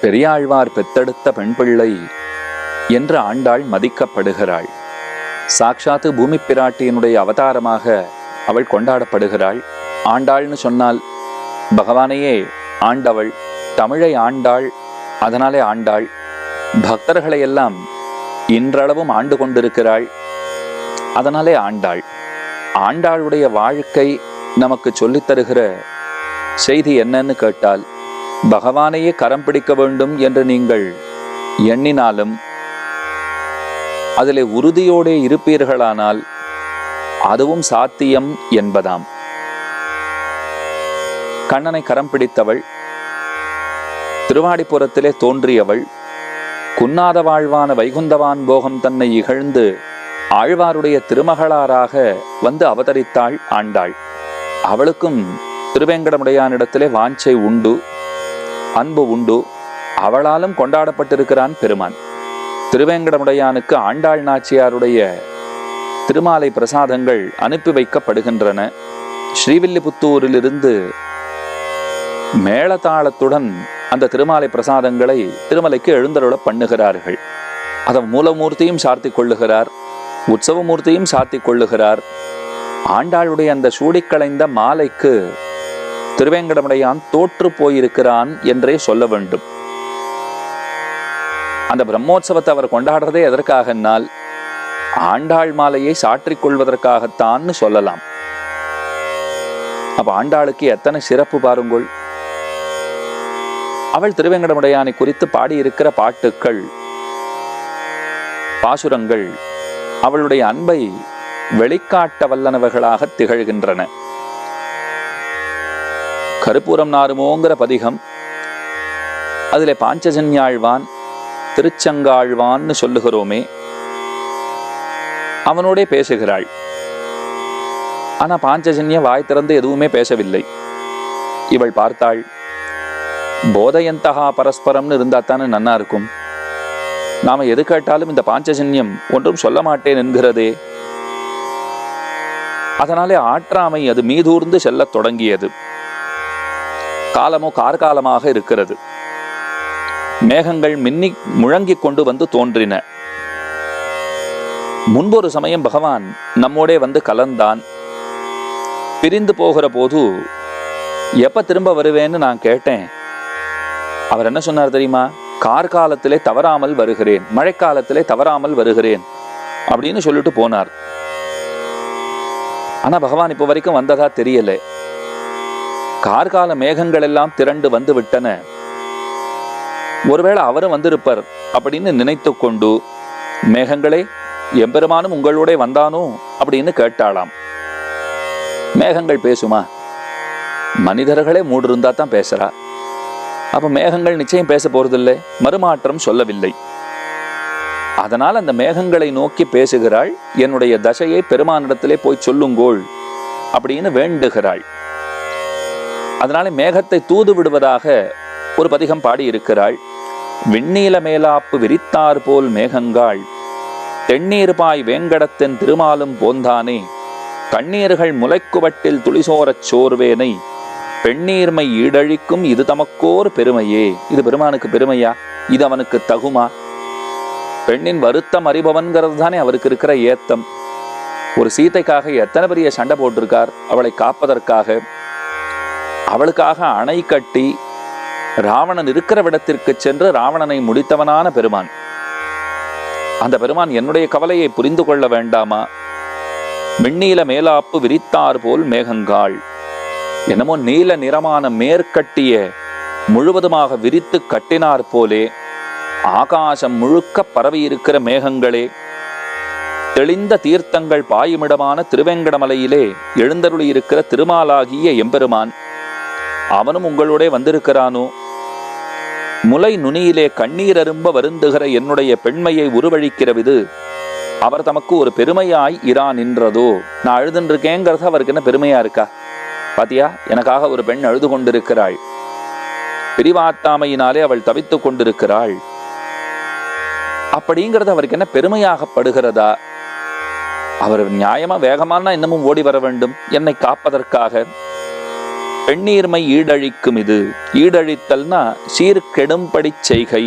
பெரியாழ்வார் பெத்தெடுத்த பெண் பிள்ளை என்று ஆண்டாள் மதிக்கப்படுகிறாள். சாக்ஷாத்து பூமி பிராட்டியினுடைய அவதாரமாக அவள் கொண்டாடப்படுகிறாள். ஆண்டாள்னு சொன்னால் பகவானையே ஆண்டவள் தமிழை ஆண்டாள் அதனாலே ஆண்டாள். பக்தர்களை எல்லாம் இன்றளவும் ஆண்டு கொண்டிருக்கிறாள். அதனாலே ஆண்டாள். ஆண்டாளுடைய வாழ்க்கை நமக்கு சொல்லித் தருகிற செய்தி என்னன்னு கேட்டால் பகவானையே கரம் பிடிக்க வேண்டும் என்று நீங்கள் எண்ணினாலும் அதிலே உறுதியோடே இருப்பீர்களானால் அதுவும் சாத்தியம் என்பதாம். கண்ணனை கரம் பிடித்தவள் திருவாடிபுரத்திலே தோன்றியவள் குன்னாத வாழ்வான வைகுந்தவான் போகம் தன்னை இகழ்ந்து ஆழ்வாருடைய திருமகளாராக வந்து அவதரித்தாள் ஆண்டாள். அவளுக்கும் திருவேங்கடமுடையானிடத்திலே வாஞ்சை உண்டு. அன்பு உண்டு. அவளாலும் கொண்டாடப்பட்டிருக்கிறான் பெருமான். திருவேங்கடமுடையானுக்கு ஆண்டாள் நாச்சியாருடைய திருமாலை பிரசாதங்கள் அனுப்பி வைக்கப்படுகின்றன. ஸ்ரீவில்லிபுத்தூரிலிருந்து மேளதாளத்துடன் அந்த திருமாலை பிரசாதங்களை திருமலைக்கு எழுந்தருள பண்ணுகிறார்கள். அதை மூலமூர்த்தியும் சார்த்தி கொள்ளுகிறார். உற்சவமூர்த்தியும் சார்த்தி கொள்ளுகிறார். ஆண்டாளுடைய அந்த சூடிக்களைந்த மாலைக்கு திருவேங்கடமுடையான் தோற்று போயிருக்கிறான் என்றே சொல்ல வேண்டும். அந்த பிரம்மோற்சவத்தை அவர் கொண்டாடுறதே எதற்காகனால் ஆண்டாள் மாலையை சாற்றிக் கொள்வதற்காகத்தான்னு சொல்லலாம். அப்ப ஆண்டாளுக்கு எத்தனை சிறப்பு பாருங்கள். அவள் திருவேங்கடமுடையானை குறித்து பாடியிருக்கிற பாட்டுக்கள் பாசுரங்கள் அவளுடைய அன்பை வெளிக்காட்ட வல்லனவர்களாக திகழ்கின்றன. கருப்பூரம் நாருமோங்கிற பதிகம். அதிலே பாஞ்சஜன்யாழ்வான் திருச்சங்காழ்வான்னு சொல்லுகிறோமே. அவனோடே பேசுகிறாள். ஆனா பாஞ்சஜன்ய வாய் திறந்து எதுவுமே பேசவில்லை. இவள் பார்த்தாள் போதையந்தகா பரஸ்பரம்னு இருந்தால் தானே நன்னா இருக்கும். நாம எது கேட்டாலும் இந்த பாஞ்சஜன்யம் ஒன்றும் சொல்ல மாட்டேன் என்கிறதே. அதனாலே ஆற்றாமை அது மீதூர்ந்து செல்லத் தொடங்கியது. காலமோ கார்காலமாக இருக்கிறது. மேகங்கள் மின்னி முழங்கிக் கொண்டு வந்து தோன்றின. முன்பொரு சமயம் பகவான் நம்மோடே வந்து கலந்தான். பிரிந்து போகிற போது எப்ப திரும்ப வருவேன்னு நான் கேட்டேன். அவர் என்ன சொன்னார் தெரியுமா? கார்காலத்திலே தவறாமல் வருகிறேன் மழைக்காலத்திலே தவறாமல் வருகிறேன் அப்படின்னு சொல்லிட்டு போனார். ஆனா பகவான் இப்போ வரைக்கும் வந்ததா தெரியலை. கார்கால மேகங்கள் எல்லாம் திரண்டு வந்து விட்டன ஒருவேளை அவரும் வந்திருப்பார் அப்படின்னு நினைத்து கொண்டு மேகங்களே எம்பெருமானும் உங்களோட வந்தானோ? அப்படின்னு கேட்டாளாம். மேகங்கள் பேசுமா? மனிதர்களே மூடு இருந்தா தான் பேசுறா. அப்ப மேகங்கள் நிச்சயம் பேச போறதில்லை மறுமாற்றம் சொல்லவில்லை. அதனால் அந்த மேகங்களை நோக்கி பேசுகிறாள் என்னுடைய தசையை பெருமானிடத்திலே போய் சொல்லுங்கோள் அப்படின்னு வேண்டுகிறாள். அதனால மேகத்தை தூது விடுவதாக ஒரு பதிகம் பாடியிருக்கிறாள். விண்ணீல மேலாப்பு விரித்தார் போல் மேகங்காள். தென்னீர் பாய் வேங்கடத்தின் திருமாலும் போந்தானே. கண்ணீர்கள் முளைக்குவட்டில் துளிசோரச் சோர்வேனை. பெண்ணீர்மை ஈடழிக்கும் இது தமக்கோர் பெருமையே. இது பெருமானுக்கு பெருமையா? இது அவனுக்கு தகுமா? பெண்ணின் வருத்தம் அறிபவன்கிறது தானே அவருக்கு இருக்கிற ஏத்தம். ஒரு சீத்தைக்காக எத்தனை பெரிய சண்டை போட்டிருக்கார்? அவளை காப்பதற்காக. அவளுக்காக அணை கட்டி ராவணன் இருக்கிற விடத்திற்கு சென்று ராவணனை முடித்தவனான பெருமான். அந்த பெருமான் என்னுடைய கவலையை புரிந்து கொள்ள வேண்டாமா? மின்னீல மேலாப்பு விரித்தார் போல் மேகங்காள் என்னமோ நீல நிறமான மேற்கட்டிய முழுவதுமாக விரித்து கட்டினார் போலே. ஆகாசம் முழுக்க பரவி இருக்கிற மேகங்களே. தெளிந்த தீர்த்தங்கள் பாயுமிடமான திருவேங்கடமலையிலே எழுந்தருளி இருக்கிற திருமாலாகிய எம்பெருமான். அவனும் உங்களோட வந்திருக்கிறானோ? முலை நுனியிலே கண்ணீர் அரும்ப வருந்துகிற என்னுடைய பெண்மையை உருவழிக்கிறவிது. அவர் தமக்கு ஒரு பெருமையாய் இரா நின்றதோ? நான் அழுதுன்றிருக்கேங்கிறது அவருக்கு என்ன பெருமையா இருக்கா? பாத்தியா எனக்காக ஒரு பெண் அழுது கொண்டிருக்கிறாள். பிரிவாத்தாமையினாலே அவள் தவித்துக் கொண்டிருக்கிறாள். அப்படிங்கிறது அவருக்கு என்ன பெருமையாகப்படுகிறதா? அவர் நியாயமா வேகமான இன்னமும் ஓடி வர வேண்டும். என்னை காப்பதற்காக. பெண்ணீர்மை ஈடழிக்கும் இது. ஈடழித்தல்னா சீர்கெடும்படி செய்கை.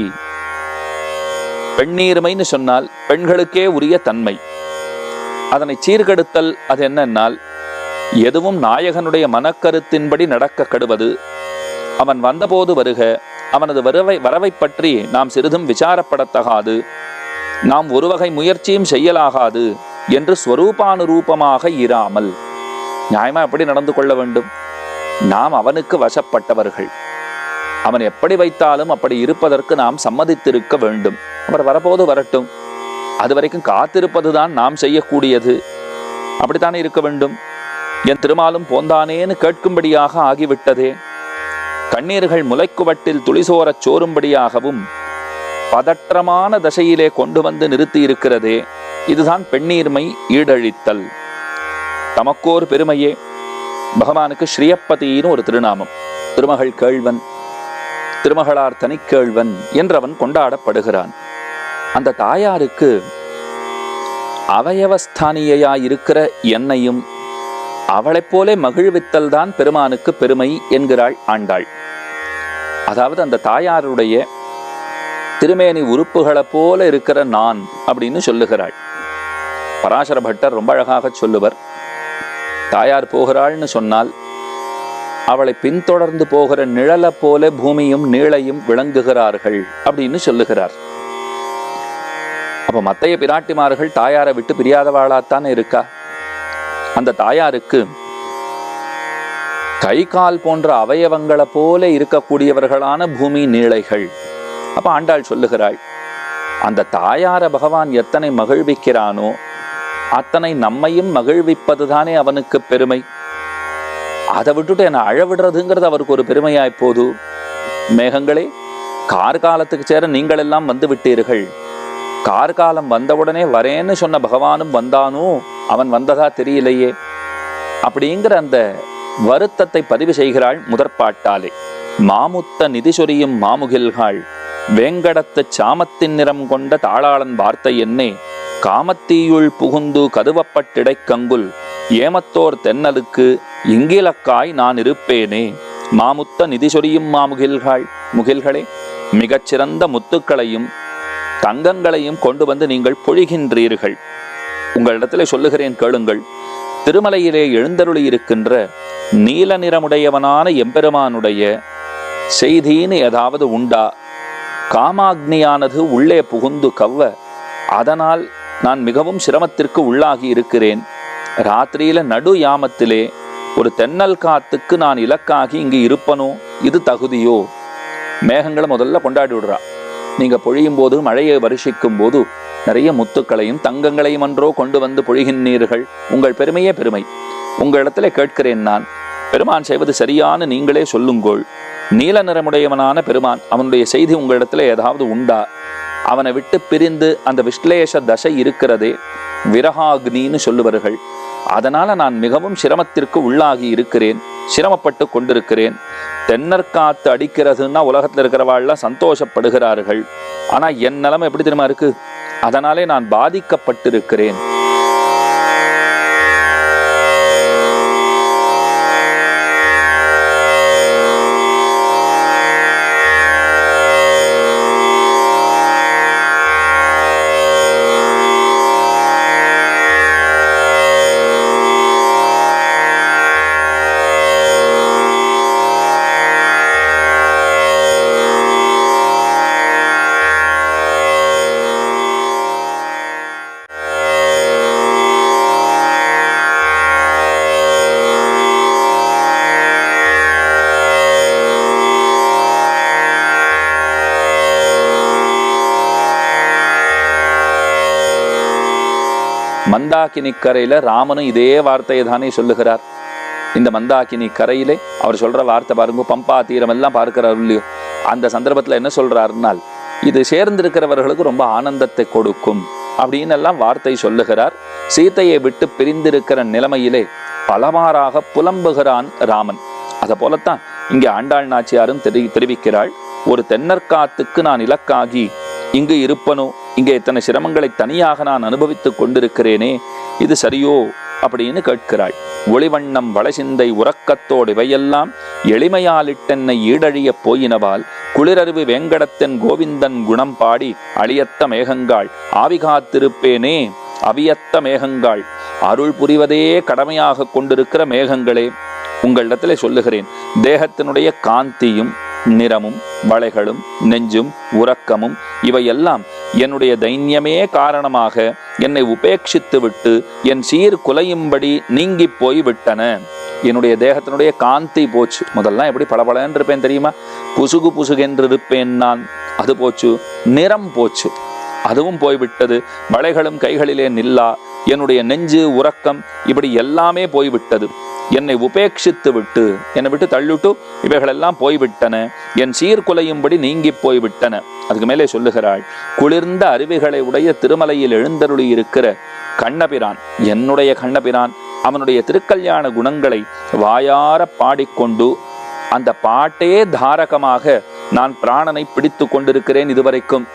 பெண்ணீர்மைன்னு சொன்னால் பெண்களுக்கே உரிய தன்மை. அதனை சீர்கெடுத்தல் அது என்னன்னால் எதுவும் நாயகனுடைய மனக்கருத்தின்படி நடக்க கெடுவது. அவன் வந்தபோது வருக அவனது வரவை வரவை பற்றி நாம் சிறிதும் விசாரப்படத்தகாது. நாம் ஒரு வகை முயற்சியும் செய்யலாகாது என்று ஸ்வரூபானுரூபமாக இராமல் நியாயமா எப்படி நடந்து கொள்ள வேண்டும்? நாம் அவனுக்கு வசப்பட்டவர்கள். அவன் எப்படி வைத்தாலும் அப்படி இருப்பதற்கு நாம் சம்மதித்திருக்க வேண்டும். அவர் வரபோது வரட்டும். அது வரைக்கும் காத்திருப்பதுதான் நாம் செய்யக்கூடியது. அப்படித்தானே இருக்க வேண்டும்? என் திருமாலும் போந்தானேன்னு கேட்கும்படியாக ஆகிவிட்டதே. கண்ணீர்கள் முளைக்குவட்டில் துளிசோரச் சோரும்படியாகவும் பதற்றமான தசையிலே கொண்டு வந்து நிறுத்தி இருக்கிறதே இதுதான் பெண்ணீர்மை ஈடழித்தல். தமக்கோர் பெருமையே. பகவானுக்கு ஸ்ரீயப்பதின்னு ஒரு திருநாமம். திருமகள் கேள்வன் திருமகளார் தனிக்கேழ்வன் என்றவன் கொண்டாடப்படுகிறான். அந்த தாயாருக்கு அவயவஸ்தானியாயிருக்கிற என்னையும் அவளைப் போலே மகிழ்வித்தல் தான் பெருமானுக்கு பெருமை என்கிறாள் ஆண்டாள். அதாவது அந்த தாயாருடைய திருமேனி உறுப்புகளைப் போல இருக்கிற நான் அப்படின்னு சொல்லுகிறாள். பராசர பட்டர் ரொம்ப அழகாக சொல்லுவர். தாயார் போகிறாள்னு சொன்னால் அவளை பின்தொடர்ந்து போகிற நிழலை போல பூமியும் நீளையும் விளங்குகிறார்கள் அப்படின்னு சொல்லுகிறார். அப்ப மத்தைய பிராட்டிமார்கள் தாயாரை விட்டு பிரியாதவாளாத்தான் இருக்கா? அந்த தாயாருக்கு கை கால் போன்ற அவயவங்களை போல இருக்கக்கூடியவர்களான பூமி நீளைகள். அப்ப ஆண்டாள் சொல்லுகிறாள் அந்த தாயார பகவான் எத்தனை மகிழ்விக்கிறானோ அத்தனை நம்மையும் மகிழ்விப்பதுதானே அவனுக்கு பெருமை? அதை விட்டுட்டு என்னை அழவிடுறதுங்கிறது அவருக்கு ஒரு பெருமையாய் போது. மேகங்களே கார்காலத்துக்கு சேர நீங்கள் எல்லாம் வந்து விட்டீர்கள். கார்காலம் வந்தவுடனே வரேன்னு சொன்ன பகவானும் வந்தானோ? அவன் வந்ததா தெரியலையே. அப்படிங்கிற அந்த வருத்தத்தை பதிவு செய்கிறாள் முதற்பாட்டாலே மாமுத்த நிதி சொரியும் மாமுகில்காள். வேங்கடத்து சாமத்தின் நிறம் கொண்ட தாளாளன் வார்த்தை என்னே? காமத்தீயுள் புகுந்து கதுவப்பட்டிடைக்கங்குல் ஏமத்தோர் தென்னலுக்கு இங்கிலக்காய் நான் இருப்பேனே மாமுத்த நிதி சொரியும் மாமுகில்காள் முகில்களே மிகச்சிறந்த முத்துக்களையும் தங்கங்களையும் கொண்டு வந்து நீங்கள் பொழிகின்றீர்கள். உங்களிடத்தில் சொல்லுகிறேன் கேளுங்கள் திருமலையிலே எழுந்தருளி இருக்கின்ற நீல நிறமுடையவனான எம்பெருமானுடைய செய்தின்னு ஏதாவது உண்டா? காமாக்னியானது உள்ளே புகுந்து கவ்வ அதனால் நான் மிகவும் சிரமத்திற்கு உள்ளாகி இருக்கிறேன். ராத்திரியில நடு யாமத்திலே ஒரு தென்னல் காத்துக்கு நான் இலக்காகி இங்கு இருப்பனோ? இது தகுதியோ? மேகங்களை முதல்ல கொண்டாடி விடுறா. நீங்க பொழியும் போது மழையை வருஷிக்கும் போது நிறைய முத்துக்களையும் தங்கங்களையும் அன்றோ கொண்டு வந்து பொழிகின்றீர்கள். உங்கள் பெருமையே பெருமை. உங்களிடத்துல கேட்கிறேன் நான். பெருமான் செய்வது சரியான நீங்களே சொல்லுங்கோள். நீல நிறமுடையவனான பெருமான் அவனுடைய செய்தி உங்களிடத்துல ஏதாவது உண்டா? அவனை விட்டு பிரிந்து அந்த விஸ்லேஷ தசை இருக்கிறதே விரகாக்னின்னு சொல்லுவார்கள். அதனால நான் மிகவும் சிரமத்திற்கு உள்ளாகி இருக்கிறேன் சிரமப்பட்டு கொண்டிருக்கிறேன். தென்னற்காத்து அடிக்கிறதுன்னா உலகத்துல இருக்கிறவாள்லாம் சந்தோஷப்படுகிறார்கள். ஆனா என் நிலைமை எப்படி தெரியுமா இருக்கு? அதனாலே நான் பாதிக்கப்பட்டிருக்கிறேன். மந்தாக்கினி கரையில் ராமனும் இதே வார்த்தையை தானே சொல்லுகிறார். இந்த மந்தாக்கினி கரையிலே அவர் சொல்கிற வார்த்தை பாருங்க பம்பா தீரம் எல்லாம் பார்க்கிறார் இல்லையோ அந்த சந்தர்ப்பத்தில் என்ன சொல்றாருனால் இது சேர்ந்திருக்கிறவர்களுக்கு ரொம்ப ஆனந்தத்தை கொடுக்கும் அப்படின்னு எல்லாம் வார்த்தை சொல்லுகிறார். சீத்தையை விட்டு பிரிந்திருக்கிற நிலைமையிலே பலமாறாக புலம்புகிறான் ராமன். அதை போலத்தான் இங்கே ஆண்டாள் நாச்சியாரும் தெரி தெரிவிக்கிறாள். ஒரு தென்னற்காத்துக்கு நான் இலக்காகி இங்கு இருப்பனோ இங்கே இத்தனை சிரமங்களை தனியாக நான் அனுபவித்துக் கொண்டிருக்கிறேனே இது சரியோ அப்படின்னு கேட்கிறாள். ஒளிவண்ணம் வளசிந்தை உறக்கத்தோடு இவையெல்லாம் எளிமையாலிட்டென்னை ஈடழியப் போயினவால் குளிரறிவு வேங்கடத்தன் கோவிந்தன் குணம் பாடி அழியத்த மேகங்காள் ஆவி காத்திருப்பேனே அவியத்த மேகங்காள். அருள் புரிவதே கடமையாக கொண்டிருக்கிற மேகங்களே உங்களிடத்திலே சொல்லுகிறேன் தேகத்தினுடைய காந்தியும் நிறமும் வளைகளும் நெஞ்சும் உறக்கமும் இவையெல்லாம் என்னுடைய தைன்யமே காரணமாக என்னை உபேட்சித்து விட்டு என் சீர் குலையும்படி நீங்கி போய் விட்டன என்னுடைய தேகத்தினுடைய காந்தி போச்சு. முதல்லாம் எப்படி பளபளன்னு இருப்பேன் தெரியுமா? புசுகு புசுகென்று இருப்பேன் நான். அது போச்சு. நிறம் போச்சு. அதுவும் போய்விட்டது. வளைகளும் கைகளிலே நில்லா. என்னுடைய நெஞ்சு உறக்கம் இப்படி எல்லாமே போய்விட்டது. என்னை உபேட்சித்து விட்டு என்னை விட்டு தள்ளிட்டு இவைகளெல்லாம் போய்விட்டன. என் சீர்குலையும்படி நீங்கி போய்விட்டன. அதுக்கு மேலே சொல்லுகிறாள் குளிர்ந்த அருவிகளை உடைய திருமலையில் எழுந்தருளி இருக்கிற கண்ணபிரான் என்னுடைய கண்ணபிரான் அவனுடைய திருக்கல்யாண குணங்களை வாயார பாடிக்கொண்டு அந்த பாட்டே தாரகமாக நான் பிராணனை பிடித்து கொண்டிருக்கிறேன் இதுவரைக்கும்.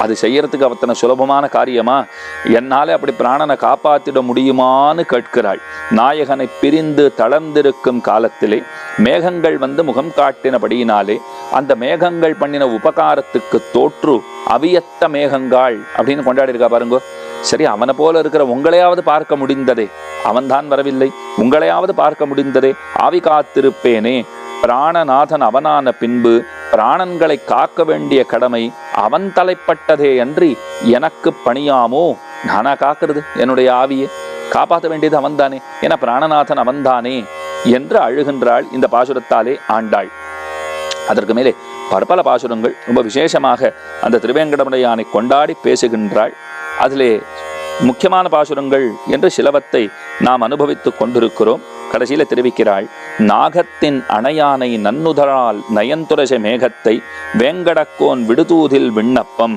அது செய்யறதுக்கு அத்தனை சுலபமான காரியமா? என்னால அப்படி பிராணனை காப்பாத்திட முடியுமான்னு கேட்கிறாள். நாயகனை பிரிந்து தளர்ந்திருக்கும் காலத்திலே மேகங்கள் வந்து முகம் காட்டினபடியினாலே அந்த மேகங்கள் பண்ணின உபகாரத்துக்கு தோற்று அவியத்த மேகங்கள் அப்படின்னு கொண்டாடி இருக்கா பாருங்க. சரி அவனை போல இருக்கிற உங்களையாவது பார்க்க முடிந்ததே. அவன்தான் வரவில்லை. உங்களையாவது பார்க்க முடிந்ததே. ஆவி காத்திருப்பேனே. பிராணநாதன் அவனான பின்பு பிராணன்களை காக்க வேண்டிய கடமை அவன் தலைப்பட்டதே அன்றி எனக்கு பணியாமோ? நானா காக்கிறது? என்னுடைய ஆவியை காப்பாற்ற வேண்டியது அவன்தானே? என பிராணநாதன் அவன்தானே என்று அழுகின்றாள் இந்த பாசுரத்தாலே ஆண்டாள். அதற்கு மேலே பற்பல பாசுரங்கள் ரொம்ப விசேஷமாக அந்த திருவேங்கடமுடையானை கொண்டாடி பேசுகின்றாள். அதிலே முக்கியமான பாசுரங்கள் என்று சிலவத்தை நாம் அனுபவித்துக் கொண்டிருக்கிறோம். கடைசியில தெரிவிக்கிறாள் நாகத்தின் அணையானை நன்னுதரால் நயன்துரச மேகத்தை வேங்கடக்கோன் விடுதூதில் விண்ணப்பம்.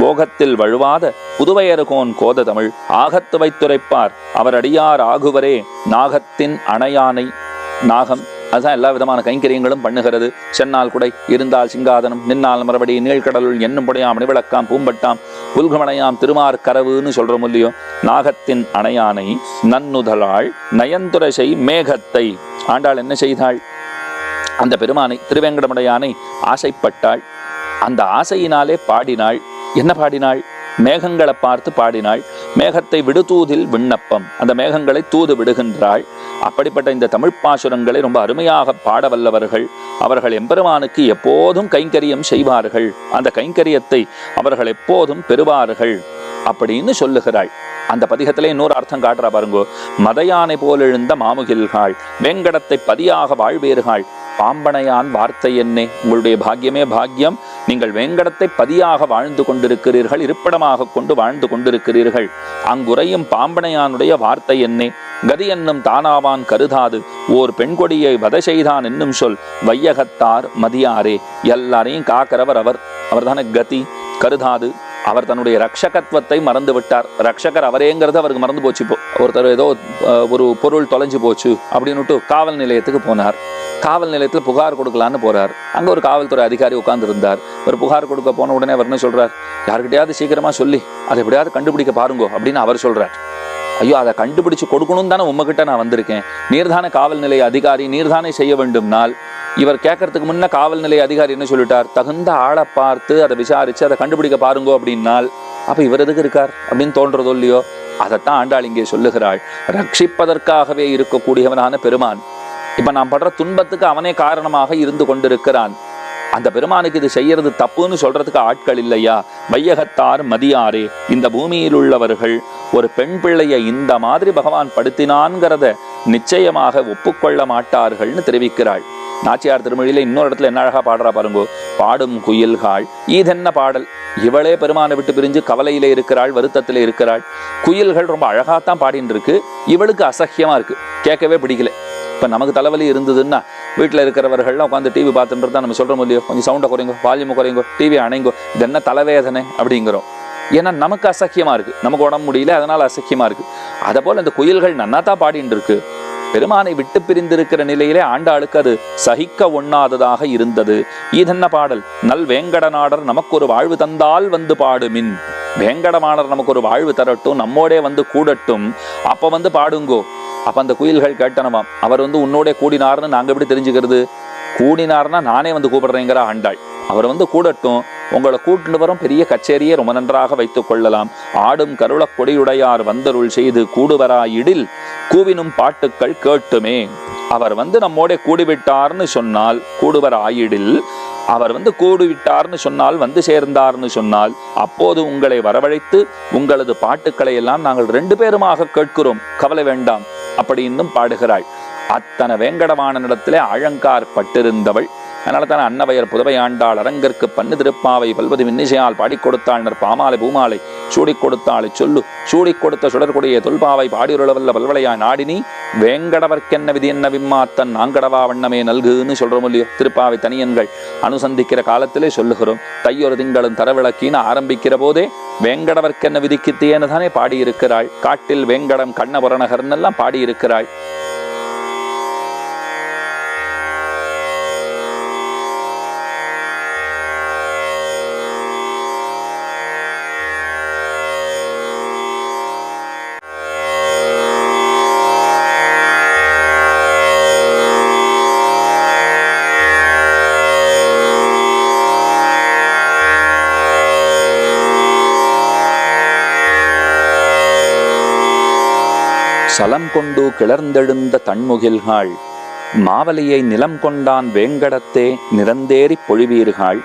போகத்தில் வழுவாத புதுவையருகோன் கோத தமிழ் ஆகத்து வைத்துரைப்பார். அவர் அடியார் ஆகுவரே நாகத்தின் அணையானை நாகம் அதுதான் எல்லா விதமான கைங்கரியங்களும் பண்ணுகிறது. சென்னால் குடை இருந்தால் சிங்காதனம் நின்னால் மறுபடி நீழ்கடலுள் என்னும் புடையாம் அணிவிளக்காம் பூம்பட்டாம் புல்கமணையாம் திருமார் கரவுன்னு சொல்றோம் இல்லையோ? நாகத்தின் அணையானை நன்னுதலாள் நயந்துரசை மேகத்தை. ஆண்டாள் என்ன செய்தாள்? அந்த பெருமானை திருவேங்கடமுடையானை ஆசைப்பட்டாள். அந்த ஆசையினாலே பாடினாள். என்ன பாடினாள்? மேகங்களை பார்த்து பாடினாள் மேகத்தை விடுதூதில் விண்ணப்பம். அந்த மேகங்களை தூது விடுகின்றாள். அப்படிப்பட்ட இந்த தமிழ் பாசுரங்களை ரொம்ப அருமையாக பாட வல்லவர்கள் அவர்கள் எம்பெருமானுக்கு எப்போதும் கைங்கரியம் செய்வார்கள். அந்த கைங்கரியத்தை அவர்கள் எப்போதும் பெறுவார்கள் அப்படின்னு சொல்லுகிறாள். அந்த பதிகத்திலே இன்னொரு அர்த்தம் காட்டுறா பாருங்கோ. மதையானை போல் எழுந்த மாமுகில்காள் வேங்கடத்தை பதியாக வாழ்வேறுகாள் பாம்பனையான் வார்த்தை என்னே உங்களுடைய பாக்கியமே பாக்கியம் நீங்கள் வேங்கடத்தை பதியாக வாழ்ந்து கொண்டிருக்கிறீர்கள் இருப்பிடமாக கொண்டு வாழ்ந்து கொண்டிருக்கிறீர்கள். அங்குறையும் பாம்பனையானுடைய வார்த்தை என்னே? கதி என்னும் தானாவான் கருதாது. ஓர் பெண்கொடியை வதை செய்தான் என்னும் சொல். வையகத்தார் மதியாரே. எல்லாரையும் காக்கிறவர் அவர். அவர்தானே கதி? கருதாது. அவர் தன்னுடைய ரக்ஷகத்துவத்தை மறந்து விட்டார் ரக்ஷகர் அவரேங்கிறது அவருக்கு மறந்து போச்சு இப்போ. ஒருத்தர் ஏதோ ஒரு பொருள் தொலைஞ்சு போச்சு அப்படின்னுட்டு காவல் நிலையத்துக்கு போனார். காவல் நிலையத்தில் புகார் கொடுக்கலான்னு போறார். அங்க ஒரு காவல்துறை அதிகாரி உட்கார்ந்துருந்தார். ஒரு புகார் கொடுக்க போன உடனே அவர் என்ன சொல்றார்? யாருக்கிட்டையாவது சீக்கிரமா சொல்லி அதை எப்படியாவது கண்டுபிடிக்க பாருங்கோ அப்படின்னு அவர் சொல்றார். ஐயோ அதை கண்டுபிடிச்சு கொடுக்கணும் தானே உங்ககிட்ட நான் வந்திருக்கேன். நீர்தான காவல் நிலைய அதிகாரி நீர்தானே செய்ய வேண்டும்னால் இவர் கேட்கறதுக்கு முன்ன காவல் நிலைய அதிகாரி என்ன சொல்லிட்டார்? தகுந்த ஆளை பார்த்து அதை விசாரிச்சு அதை கண்டுபிடிக்க பாருங்கோ அப்படின்னால் அப்ப இவர் எதுக்கு இருக்கார் அப்படின்னு தோன்றதோ இல்லையோ? அதைத்தான் ஆண்டாள் இங்கே சொல்லுகிறாள். ரட்சிப்பதற்காகவே இருக்கக்கூடியவனான பெருமான். இப்ப நான் படுற துன்பத்துக்கு அவனே காரணமாக இருந்து கொண்டிருக்கிறான். அந்த பெருமானுக்கு இது செய்யறது தப்புன்னு சொல்றதுக்கு ஆட்கள் இல்லையா? வையகத்தார் மதியாரே இந்த பூமியில் உள்ளவர்கள் ஒரு பெண் பிள்ளையை இந்த மாதிரி பகவான் படுத்தினான்கிறத நிச்சயமாக ஒப்புக்கொள்ள மாட்டார்கள்னு தெரிவிக்கிறாள். நாச்சியார் திருமொழியில் இன்னொரு இடத்துல என்ன அழகா பாடுறா பாருங்கோ. பாடும் குயில்காள் ஈதென்ன பாடல். இவளே பெருமானை விட்டு பிரிஞ்சு கவலையில இருக்கிறாள் வருத்தத்தில் இருக்கிறாள். குயில்கள் ரொம்ப அழகாத்தான் பாடின்னு இருக்கு இவளுக்கு அசக்கியமா இருக்கு. கேட்கவே பிடிக்கல. இப்ப நமக்கு தலைவலி இருந்ததுன்னா வீட்டில் இருக்கிறவர்கள்லாம் உட்காந்து டிவி பார்த்துட்டு தான் நம்ம சொல்றோம் இல்லையோ? கொஞ்சம் சவுண்டை குறைங்கோ வால்யூமை குறைங்கோ டிவி அணைங்கோ. இது என்ன தலைவேதனை அப்படிங்கிறோம். ஏன்னா நமக்கு அசக்கியமா இருக்கு. நமக்கு உடம்பு முடியல அதனால அசக்கியமா இருக்கு. அதை போல இந்த குயில்கள் நன்னா தான் பாடிட்டு இருக்கு பெருமானை விட்டு பிரிந்திருக்கிற நிலையிலே ஆண்டாளுக்கு அது சகிக்க ஒண்ணாததாக இருந்தது. ஈதென்ன பாடல்? நல் வேங்கடநாடர் நமக்கு ஒரு வாழ்வு தந்தால் வந்து பாடுமின். வேங்கடமானர் நமக்கு ஒரு வாழ்வு தரட்டும் நம்மோடே வந்து கூடட்டும். அப்ப வந்து பாடுங்கோ. அப்ப அந்த குயில்கள் கேட்டனவாம் அவர் வந்து உன்னோட கூடினார்னு நாங்க எப்படி தெரிஞ்சுக்கிறது? கூடினார்னா நானே வந்து கூப்பிடுறேங்கிற ஆண்டாள். அவர் வந்து கூடட்டும். உங்களை கூட்டிட்டு வரும் பெரிய கச்சேரியை ரொம்ப நன்றாக வைத்துக் கொள்ளலாம். ஆடும் கருளக் கொடியுடையார் வந்தருள் செய்து கூடுவராயிடில் கூவினும் பாட்டுக்கள் கேட்டுமே. அவர் வந்து நம்மோட கூடிவிட்டார்னு சொன்னால் கூடுவர் ஆயிடில் அவர் வந்து கூடிவிட்டார்னு சொன்னால் வந்து சேர்ந்தார்னு சொன்னால் அப்போது உங்களை வரவழைத்து உங்களது பாட்டுக்களை எல்லாம் நாங்கள் ரெண்டு பேருமாக கேட்கிறோம். கவலை வேண்டாம் அப்படி இன்னும் பாடுகிறாள். அத்தனை வேங்கடவாணனிடத்திலே அழங்கார் பட்டிருந்தவள். அதனால தான் அன்னவையர் புதவை ஆண்டாள் அரங்கற்கு பண்ணு திருப்பாவை பல்வது மின்னிசையால் பாடிக் கொடுத்தாள் பாமாலை பூமாலை சூடிக் கொடுத்தாளை சொல்லு. சூடிக் கொடுத்த சுடர்கொடிய தொல்பாவை பாடியுள்ளவல்ல பல்வளையா நாடினி. வேங்கடவர்க்கென்ன விதி என்ன விம்மாத்தன்? நாங்கடவா வண்ணமே நல்குன்னு சொல்கிறோம் இல்லையோ? திருப்பாவை தனியன்கள் அனுசந்திக்கிற காலத்திலே சொல்லுகிறோம். தையொரு திங்களும் தரவிளக்கின்னு ஆரம்பிக்கிற போதே வேங்கடவர்க்கென்ன விதிக்கித்தேன்னு தானே பாடியிருக்கிறாள். காட்டில் வேங்கடம் கண்ணபுரநகர்னு எல்லாம் பாடியிருக்கிறாள். சலம் கொண்டு கிளர்ந்தெழுந்த தன்முகில்காள் மாவலியை நிலம் கொண்டான் வேங்கடத்தே நிறந்தேறிப் பொழிவீர்கள்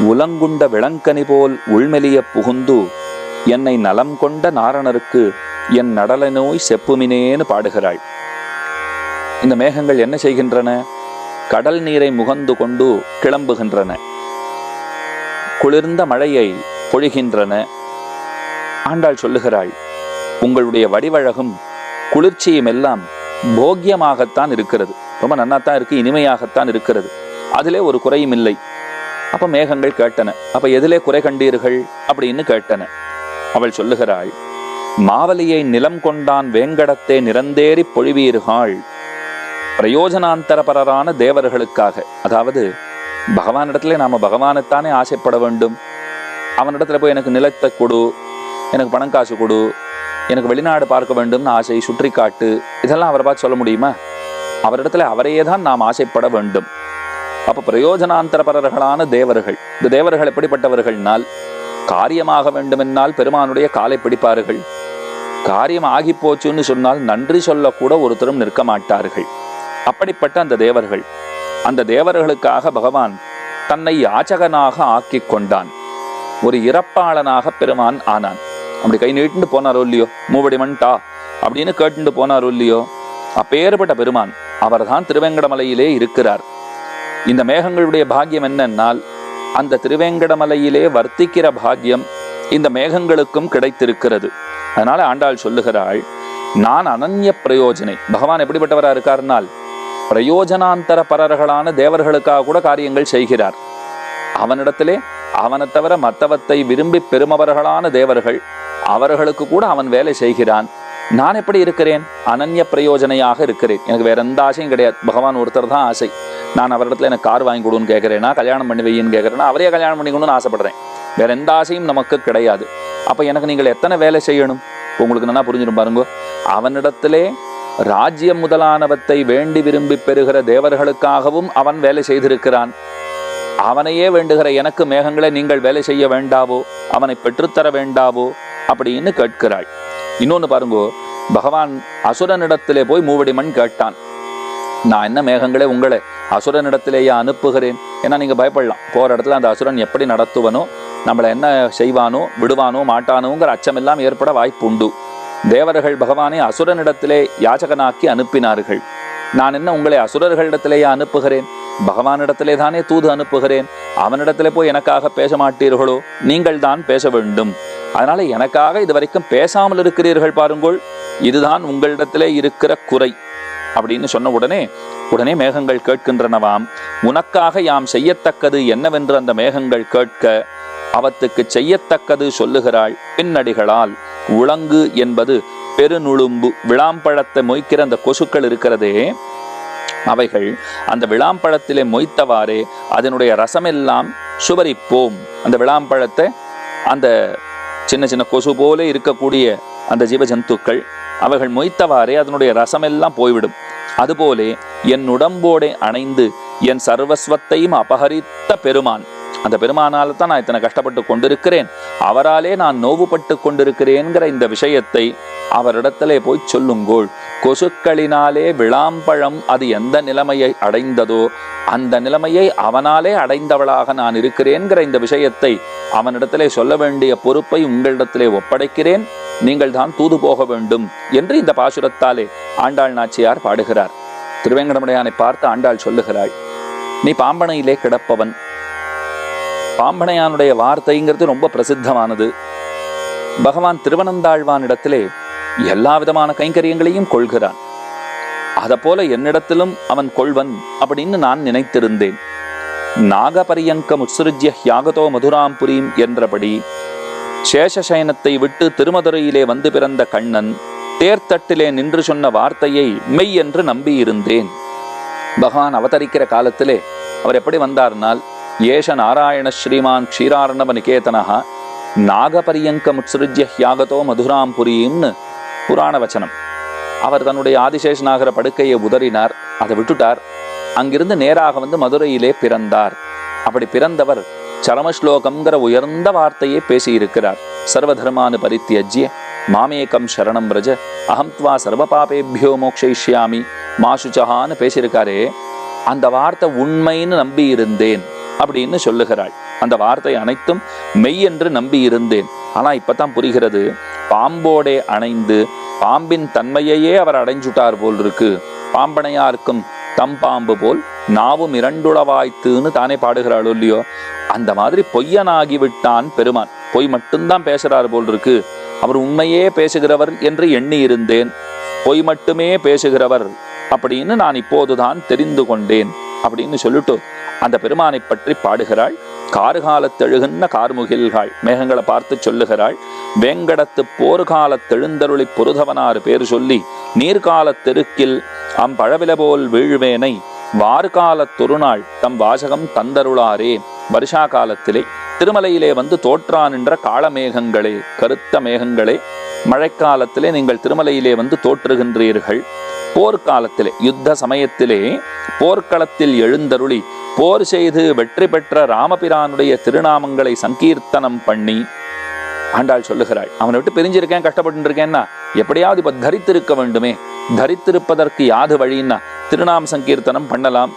உலங்குண்ட விளங்கனி போல் உள்மெலிய புகுந்து என்னை நலம் கொண்ட நாரணருக்கு என் நடல நோய் செப்புமினேன்னு பாடுகிறாள். இந்த மேகங்கள் என்ன செய்கின்றன? கடல் நீரை முகந்து கொண்டு கிளம்புகின்றன. குளிர்ந்த மழையை பொழிகின்றன. ஆண்டாள் சொல்லுகிறாள் உங்களுடைய வடிவழகும் குளிர்ச்சியும் எல்லாம் போக்கியமாகத்தான் இருக்கிறது. ரொம்ப நன்னாத்தான் இருக்கு இனிமையாகத்தான் இருக்கிறது. அதிலே ஒரு குறையும் இல்லை. அப்ப மேகங்கள் கேட்டன. அப்ப எதிலே குறை கண்டீர்கள் அப்படின்னு கேட்டன. அவள் சொல்லுகிறாள் மாவலியை நிலம் கொண்டான் வேங்கடத்தை நிறந்தேறி பொழிவீர்கள் பிரயோஜனாந்தரபரரான தேவர்களுக்காக. அதாவது பகவானிடத்துல நாம பகவானைத்தானே ஆசைப்பட வேண்டும். அவனிடத்துல போய் எனக்கு நிலத்தை கொடு எனக்கு பணம் காசு கொடு எனக்கு வெளிநாடு பார்க்க வேண்டும்னு ஆசை சுற்றி காட்டு இதெல்லாம் அவரை பார்த்து சொல்ல முடியுமா? அவரிடத்துல அவரையே தான் நாம் ஆசைப்பட வேண்டும். அப்ப பிரயோஜனாந்தரபரர்களான தேவர்கள் இந்த தேவர்கள் எப்படிப்பட்டவர்கள்னால் காரியமாக வேண்டுமென்னால் பெருமானுடைய காலை பிடிப்பார்கள். காரியம் ஆகி போச்சுன்னு சொன்னால் நன்றி சொல்லக்கூட ஒருத்தரும் நிற்க மாட்டார்கள். அப்படிப்பட்ட அந்த தேவர்கள் அந்த தேவர்களுக்காக பகவான் தன்னை யாச்சகனாக ஆக்கிக் கொண்டான். ஒரு இறப்பாளனாக பெருமான் ஆனான். அப்படி கை நீட்டுண்டு போனாரோ இல்லையோ? மூவடி மண்டா அப்படின்னு கேட்டுண்டு போனாரோ இல்லையோ? அப்பேற்பட்ட பெருமான் அவர்தான் திருவேங்கடமலையிலே இருக்கிறார். இந்த மேகங்களுடைய பாக்கியம் என்னென்னால் அந்த திருவேங்கடமலையிலே வர்த்திக்கிற பாக்கியம் இந்த மேகங்களுக்கும் கிடைத்திருக்கிறது. அதனால ஆண்டாள் சொல்லுகிறாள் நான் அனன்ய பிரயோஜனை. பகவான் எப்படிப்பட்டவரா இருக்கார்னால் பிரயோஜனாந்தர பரர்களான தேவர்களுக்காக கூட காரியங்கள் செய்கிறார். அவனிடத்திலே அவனை தவிர மத்தவத்தை விரும்பி பெருமவர்களான தேவர்கள் அவர்களுக்கு கூட அவன் வேலை செய்கிறான். நான் எப்படி இருக்கிறேன்? அனன்ய பிரயோஜனையாக இருக்கிறேன். எனக்கு வேற எந்த ஆசையும் கிடையாது. பகவான் ஒருத்தர் தான் ஆசை. நான் அவரிடத்துல எனக்கு கார் வாங்கி கொடுன்னு கேட்கிறேனா கல்யாணம் பண்ணி வையின்னு கேட்கிறேன்னா அவரே கல்யாணம் பண்ணிக்கணும்னு ஆசைப்படுறேன். வேற எந்த ஆசையும் நமக்கு கிடையாது. அப்ப எனக்கு நீங்கள் எத்தனை வேலை செய்யணும்? உங்களுக்கு நல்லா புரிஞ்சிடும் பாருங்க. அவனிடத்திலே ராஜ்யம் முதலானவத்தை வேண்டி விரும்பி பெறுகிற தேவர்களுக்காகவும் அவன் வேலை செய்திருக்கிறான். அவனையே வேண்டுகிற எனக்கு மேகங்களை நீங்கள் வேலை செய்ய வேண்டாவோ? அவனை பெற்றுத்தர வேண்டாவோ? அப்படின்னு கேட்கிறாள். இன்னொன்னு பாருங்கோ பகவான் அசுரனிடத்திலே போய் மூவடி மண் கேட்டான். நான் என்ன மேகங்களே உங்களை அசுரனிடத்திலேயே அனுப்புகிறேன். ஏன்னா நீங்க பயப்படலாம். போற இடத்துல அந்த அசுரன் எப்படி நடத்துவனோ நம்மளை என்ன செய்வானோ விடுவானோ மாட்டானோங்கிற அச்சமெல்லாம் ஏற்பட வாய்ப்பு உண்டு. தேவர்கள் பகவானை அசுரனிடத்திலே யாச்சகனாக்கி அனுப்பினார்கள். நான் என்ன உங்களை அசுரர்களிடத்திலேயே அனுப்புகிறேன்? பகவானிடத்திலே தானே தூது அனுப்புகிறேன். அவனிடத்திலே போய் எனக்காக பேச மாட்டீர்களோ? நீங்கள் தான் பேச வேண்டும். அதனால எனக்காக இதுவரைக்கும் பேசாமல் இருக்கிறீர்கள் பாருங்கள். இதுதான் உங்களிடத்திலே இருக்கிற குறை. அப்படின்னு சொன்ன உடனே உடனே மேகங்கள் கேட்கின்றனவாம். உனக்காக யாம் செய்யத்தக்கது என்னவென்று அந்த மேகங்கள் கேட்க அவத்துக்கு செய்யத்தக்கது சொல்லுகிறாள் பின்னடிகளால். உளங்கு என்பது பெருநுழும்பு விளாம்பழத்தை மொய்க்கிற அந்த கொசுக்கள் இருக்கிறதே. அவைகள் அந்த விளாம்பழத்திலே மொய்த்தவாறே அதனுடைய ரசமெல்லாம் சுவரிப்போம். அந்த விளாம்பழத்தை அந்த சின்ன சின்ன கொசு போல இருக்கக்கூடிய அந்த ஜீவஜந்துக்கள் அவைகள் மொய்த்தவாறே அதனுடைய ரசமெல்லாம் போய்விடும். அதுபோலே என் உடம்போடே அணைந்து என் சர்வஸ்வத்தையும் அபகரித்த பெருமான். அந்த பெருமானால தான் நான் இத்தனை கஷ்டப்பட்டு கொண்டிருக்கிறேன். அவராலே நான் நோவுபட்டு கொண்டிருக்கிறேங்கிற இந்த விஷயத்தை அவரிடத்திலே போய் சொல்லுங்கோள். கொசுக்களினாலே விளாம்பழம் அது எந்த நிலைமையை அடைந்ததோ அந்த நிலைமையை அவனாலே அடைந்தவளாக நான் இருக்கிறேன்கிற இந்த விஷயத்தை அவனிடத்திலே சொல்ல வேண்டிய பொறுப்பை உங்களிடத்திலே ஒப்படைக்கிறேன். நீங்கள் தான் தூது போக வேண்டும் என்று இந்த பாசுரத்தாலே ஆண்டாள் நாச்சியார் பாடுகிறார். திருவேங்கடமுடையானை பார்த்து ஆண்டாள் சொல்லுகிறாள் நீ பாம்பனையிலே கிடப்பவன். பாம்பனையானுடைய வார்த்தைங்கிறது ரொம்ப பிரசித்தமானது. பகவான் திருவனந்தாழ்வானிடத்திலே எல்லா விதமான கைங்கரியங்களையும் கொள்கிறான். அத போல என்னிடத்திலும் அவன் கொள்வன் அப்படின்னு நான் நினைத்திருந்தேன். நாகபரியங்க உத்சிருஜ்ய யாகதோ மதுராம்புரீம் என்றபடி சேஷசயனத்தை விட்டு திருமதுரையிலே வந்து பிறந்த கண்ணன் தேர்த்தட்டிலே நின்று சொன்ன வார்த்தையை மெய் என்று நம்பியிருந்தேன். பகவான் அவதரிக்கிற காலத்திலே அவர் எப்படி வந்தார்னால் ஏஷ நாராயண ஸ்ரீமான் க்ஷீரார்ணவ நிகேதனஹா நாகபரியங்க உத்சிருஜ்ய யாகதோ மதுராம்புரீம்னு புராண வச்சனம். அவர் தன்னுடைய ஆதிசேஷனாகிற படுக்கையை உதறினார் அதை விட்டுட்டார். அங்கிருந்து நேராக வந்து மதுரையிலே பிறந்தார். அப்படி பிறந்தவர் சரமஸ்லோகம்ங்கிற உயர்ந்த வார்த்தையை பேசியிருக்கிறார். சர்வதர்மானு பரித்தியஜ்ய மாமேகம் சரணம் பிரஜ அகம்துவா சர்வ பாபேபியோ மோக்ஷயிஷ்யாமி மாசுச்சகான்னு பேசியிருக்காரே அந்த வார்த்தை உண்மைன்னு நம்பி இருந்தேன் அப்படின்னு சொல்லுகிறாள். அந்த வார்த்தை அனைத்தும் மெய் என்று நம்பி இருந்தேன் ஆனா இப்பதான் புரிகிறது பாம்போடே அணைந்து பாம்பின் தன்மையையே அவர் அடைஞ்சுட்டார் போல் இருக்கு பாம்பனையாருக்கும் தம் பாம்பு போல் நாவும் இரண்டுளவாய்த்துன்னு தானே பாடுகிறாளோ இல்லையோ? அந்த மாதிரி பொய்யனாகி விட்டான் பெருமான். பொய் மட்டும்தான் பேசுறார் போல் இருக்கு அவர் உண்மையே பேசுகிறவர் என்று எண்ணி இருந்தேன் பொய் மட்டுமே பேசுகிறவர் அப்படின்னு நான் இப்போதுதான் தெரிந்து கொண்டேன் அப்படின்னு சொல்லிட்டு அந்த பெருமானை பற்றி பாடுகிறாள். கார்காலத்தெழுகின்ற கார்முகில்காள் மேகங்களை பார்த்து சொல்லுகிறாள். வேங்கடத்து போர்காலத்தெழுந்தருளி பொருதவனாறு பேர் சொல்லி நீர்காலத் தெருக்கில் அம் பழவில போல் வீழ்வேனை வார்காலத் தொருநாள் தம் வாசகம் தந்தருளாரே. வருஷா காலத்திலே திருமலையிலே வந்து தோற்றான் என்ற காளமேகங்களே கருத்த மேகங்களே மழைக்காலத்திலே நீங்கள் திருமலையிலே வந்து தோற்றுகின்றீர்கள். போர்க்காலத்திலே யுத்த சமயத்திலே போர்க்களத்தில் எழுந்தருளி போர் செய்து வெற்றி பெற்ற ராமபிரானுடைய திருநாமங்களை சங்கீர்த்தனம் பண்ணி ஆண்டாள் சொல்லுகிறாள். அவனை விட்டு பிரிஞ்சிருக்கேன் கஷ்டப்பட்டு இருக்கேன்னா எப்படியாவது இப்போ தரித்திருக்க வேண்டுமே. தரித்திருப்பதற்கு யாது வழின்னா திருநாம சங்கீர்த்தனம் பண்ணலாம்.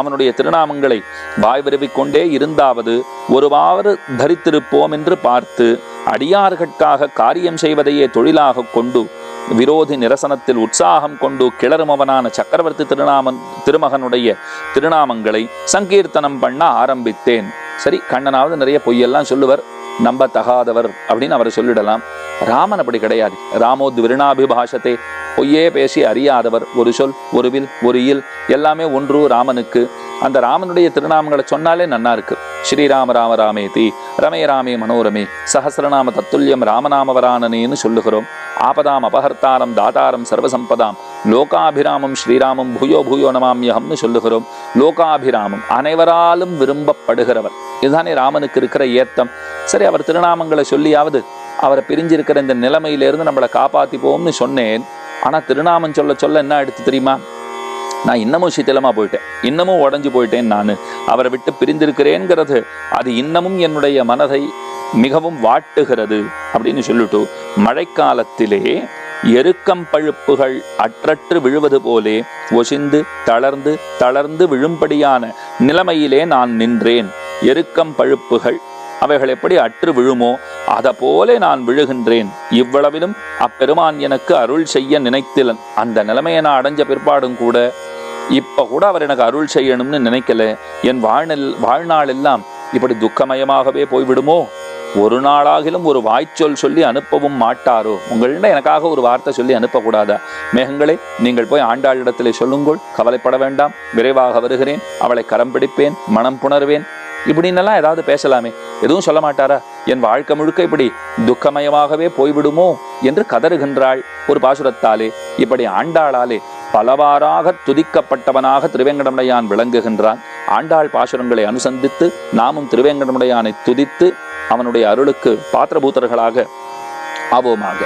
அவனுடைய திருநாமங்களை வாய் விரவிக்கொண்டே இருந்தாவது ஒருவாறு தரித்திருப்போம் என்று பார்த்து அடியார்கட்காக காரியம் செய்வதையே தொழிலாக கொண்டு விரோதி நிரசனத்தில் உற்சாகம் கொண்டு கிளறுமவனான சக்கரவர்த்தி திருநாமன் திருமகனுடைய திருநாமங்களை சங்கீர்த்தனம் பண்ண ஆரம்பித்தேன். சரி கண்ணனாவது நிறைய பொய்யெல்லாம் சொல்லுவர் நம்ப தகாதவர் அப்படின்னு அவரை சொல்லிடலாம். ராமன் அப்படி கிடையாது. ராமோத் விருணாபிபாஷத்தை பொய்யே பேசி அறியாதவர். ஒரு சொல் ஒரு வில் ஒரு இல் எல்லாமே ஒன்று ராமனுக்கு. அந்த ராமனுடைய திருநாமங்களை சொன்னாலே நன்னா இருக்கு. ஸ்ரீராம ராம ராமேதி ரமே ராமே மனோரமே சஹசிரநாம தத்துல்யம் ராமநாமவரானனேன்னு சொல்லுகிறோம். ஆபதாம் அபகர்த்தாரம் தாதாரம் சர்வசம்பதாம் லோகாபிராமம் ஸ்ரீராமம் பூயோ பூயோ நமாமியகம்னு சொல்லுகிறோம். லோகாபிராமம் அனைவராலும் விரும்பப்படுகிறவர். இதுதானே ராமனுக்கு இருக்கிற ஏத்தம். சரி அவர் திருநாமங்களை சொல்லியாவது அவரை பிரிஞ்சிருக்கிற இந்த நிலைமையிலிருந்து நம்மளை காப்பாத்திப்போம்னு சொன்னேன். ஆனா திருநாமம் சொல்ல சொல்ல என்ன எடுத்து தெரியுமா? நான் இன்னமும் சித்திலமா போயிட்டேன். இன்னமும் உடஞ்சி போயிட்டேன் நான். அவரை விட்டு பிரிந்திருக்கிறேங்கிறது அது இன்னமும் என்னுடைய மனதை மிகவும் வாட்டுகிறது அப்படின்னு சொல்லிட்டு மழைக்காலத்திலே எருக்கம் பழுப்புகள் அற்றற்று விழுவது போலே ஒசிந்து தளர்ந்து தளர்ந்து விழும்படியான நிலைமையிலே நான் நின்றேன். எருக்கம் பழுப்புகள் அவைகள் எப்படி அற்று விழுமோ அத போலே நான் விழுகின்றேன். இவ்வளவிலும் அப்பெருமான் எனக்கு அருள் செய்ய நினைத்திலன். அந்த நிலைமையை நான் அடைஞ்ச பிற்பாடும் கூட இப்ப கூட அவர் எனக்கு அருள் செய்யணும்னு நினைக்கல. என் வாழ்நில் வாழ்நாள் எல்லாம் இப்படி துக்கமயமாகவே போய்விடுமோ? ஒரு நாளாகிலும் ஒரு வாய்ச்சொல் சொல்லி அனுப்பவும் மாட்டாரோ? உங்கள்கிட்ட எனக்காக ஒரு வார்த்தை சொல்லி அனுப்பக்கூடாதா? மேகங்களே நீங்கள் போய் ஆண்டாளிடத்திலே சொல்லுங்கள். கவலைப்பட வேண்டாம். விரைவாக வருகிறேன். அவளை கரம் பிடிப்பேன். மனம் புணர்வேன். இப்படின்னெல்லாம் ஏதாவது பேசலாமே. எதுவும் சொல்ல மாட்டாரா? என் வாழ்க்கை முழுக்க இப்படி துக்கமயமாகவே போய்விடுமோ? என்று கதறுகின்றாள் ஒரு பாசுரத்தாலே. இப்படி ஆண்டாளாலே பலவாறாக துதிக்கப்பட்டவனாக திருவேங்கடமுடையான் விளங்குகின்றான். ஆண்டாள் பாசுரங்களை அனுசந்தித்து நாமும் திருவேங்கடமுடையானை துதித்து அவனுடைய அருளுக்கு பாத்திரபூத்தர்களாக ஆவோமாக.